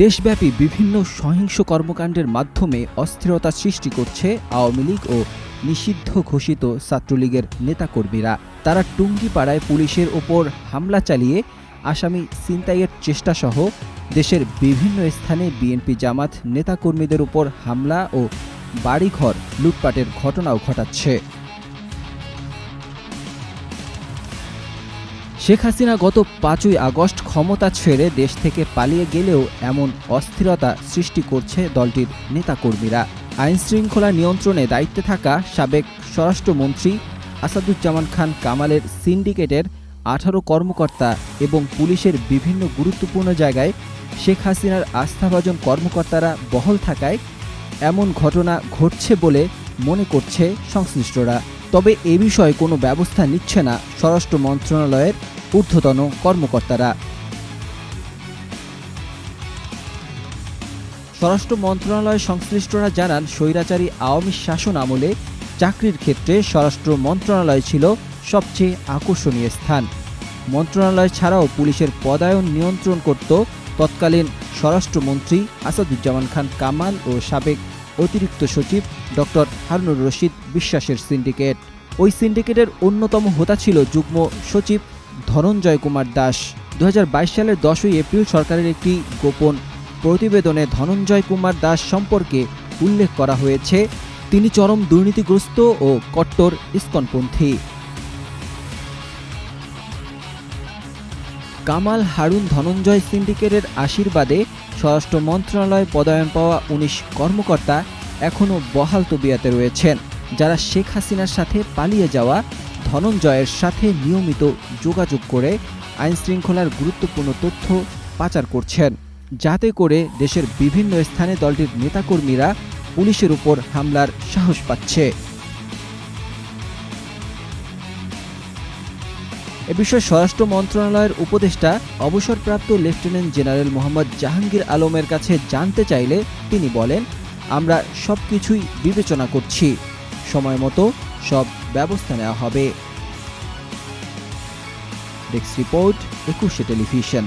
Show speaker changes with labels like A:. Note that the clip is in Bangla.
A: দেশব্যাপী বিভিন্ন সহিংস কর্মকাণ্ডের মাধ্যমে অস্থিরতা সৃষ্টি করছে আওয়ামী লীগ ও নিষিদ্ধ ঘোষিত ছাত্রলীগের নেতাকর্মীরা। তারা টুঙ্গিপাড়ায় পুলিশের ওপর হামলা চালিয়ে আসামি ছিনতাইয়ের চেষ্টাসহ দেশের বিভিন্ন স্থানে বিএনপি জামাত নেতাকর্মীদের উপর হামলা ও বাড়িঘর লুটপাটের ঘটনাও ঘটাচ্ছে। শেখ হাসিনা গত পাঁচই আগস্ট ক্ষমতা ছেড়ে দেশ থেকে পালিয়ে গেলেও এমন অস্থিরতা সৃষ্টি করছে দলটির নেতাকর্মীরা। আইন শৃঙ্খলা নিয়ন্ত্রণে দায়িত্বে থাকা সাবেক স্বরাষ্ট্রমন্ত্রী আসাদুজ্জামান খান কামালের সিন্ডিকেটের আঠারো কর্মকর্তা এবং পুলিশের বিভিন্ন গুরুত্বপূর্ণ জায়গায় শেখ হাসিনার আস্থাভাজন কর্মকর্তারা বহল থাকায় এমন ঘটনা ঘটছে বলে মনে করছে সংশ্লিষ্টরা। তবে এ বিষয়ে কোনো ব্যবস্থা নিচ্ছে না স্বরাষ্ট্র মন্ত্রণালয়ের ঊর্ধ্বতন কর্মকর্তারা। স্বরাষ্ট্র মন্ত্রণালয়ের সংশ্লিষ্টরা জানান, স্বৈরাচারী আওয়ামী শাসন আমলে চাকরির ক্ষেত্রে স্বরাষ্ট্র মন্ত্রণালয় ছিল সবচেয়ে আকর্ষণীয় স্থান। মন্ত্রণালয় ছাড়াও পুলিশের পদায়ন নিয়ন্ত্রণ করত তৎকালীন স্বরাষ্ট্রমন্ত্রী আসাদুজ্জামান খান কামাল ও সাবেক অতিরিক্ত সচিব ডক্টর হারুনুর রশিদ বিশ্বাসের সিন্ডিকেট। ওই সিন্ডিকেটের অন্যতম হোতা ছিল যুগ্ম সচিব ধনঞ্জয় কুমার দাস। দু হাজার বাইশ সালের দশই এপ্রিল সরকারের একটি গোপন প্রতিবেদনে ধনঞ্জয় কুমার দাস সম্পর্কে উল্লেখ করা হয়েছে, তিনি চরম দুর্নীতিগ্রস্ত ও কট্টর ইস্কনপন্থী কামাল হারুন ধনঞ্জয় সিন্ডিকেটের আশীর্বাদে স্বরাষ্ট্র মন্ত্রণালয় পদায়ন পাওয়া উনিশ কর্মকর্তা এখনও বহাল তবিয়াতে রয়েছেন, যারা শেখ হাসিনার সাথে পালিয়ে যাওয়া ধনঞ্জয়ের সাথে নিয়মিত যোগাযোগ করে আইন শৃঙ্খলার গুরুত্বপূর্ণ তথ্য পাচার করছেন। যাতে করে দেশের বিভিন্ন স্থানে দলটির নেতাকর্মীরা পুলিশের উপর হামলার সাহস পাচ্ছে। এ বিষয়ে স্বরাষ্ট্র মন্ত্রণালয়ের উপদেষ্টা, অবসরপ্রাপ্ত লেফটেন্যান্ট জেনারেল মোহাম্মদ জাহাঙ্গীর আলমের কাছে জানতে চাইলে তিনি বলেন, আমরা সব কিছুই বিবেচনা করছি। সময় মতো সব ব্যবস্থা নেওয়া হবে। Desk report, Ekushey television.